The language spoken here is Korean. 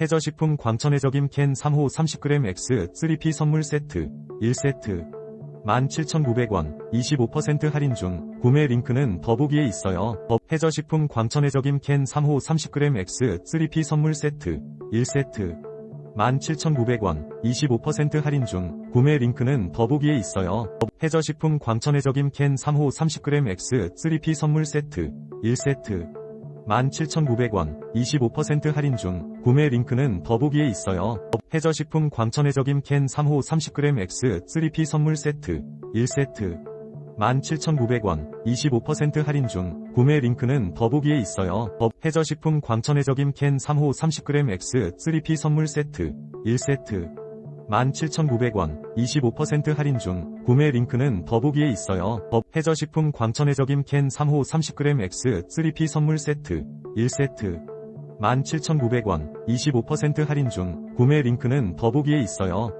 해저식품 광천해저김 캔 3호 30g X 3P 선물 세트 1세트 17,900원 25% 할인 중 구매 링크는 더보기에 있어요. 더- 해저식품 광천해저김 캔 3호 30g X 3P 선물 세트 1세트 17,900원 25% 할인 중 구매 링크는 더보기에 있어요. 더- 해저식품 광천해저김 캔 3호 30g X 3P 선물 세트 1세트 17,900원 25% 할인 중 구매 링크는 더보기에 있어요. 해저식품 광천해저김 캔 3호 30g X 3P 선물 세트 1세트 17,900원 25% 할인 중 구매 링크는 더보기에 있어요. 해저식품 광천해저김 캔 3호 30g X 3P 선물 세트 1세트 17,900원 25% 할인 중 구매 링크는 더보기에 있어요. 해저식품 광천해저김 캔 3호 30g X 3P 선물 세트 1세트 17,900원 25% 할인 중 구매 링크는 더보기에 있어요.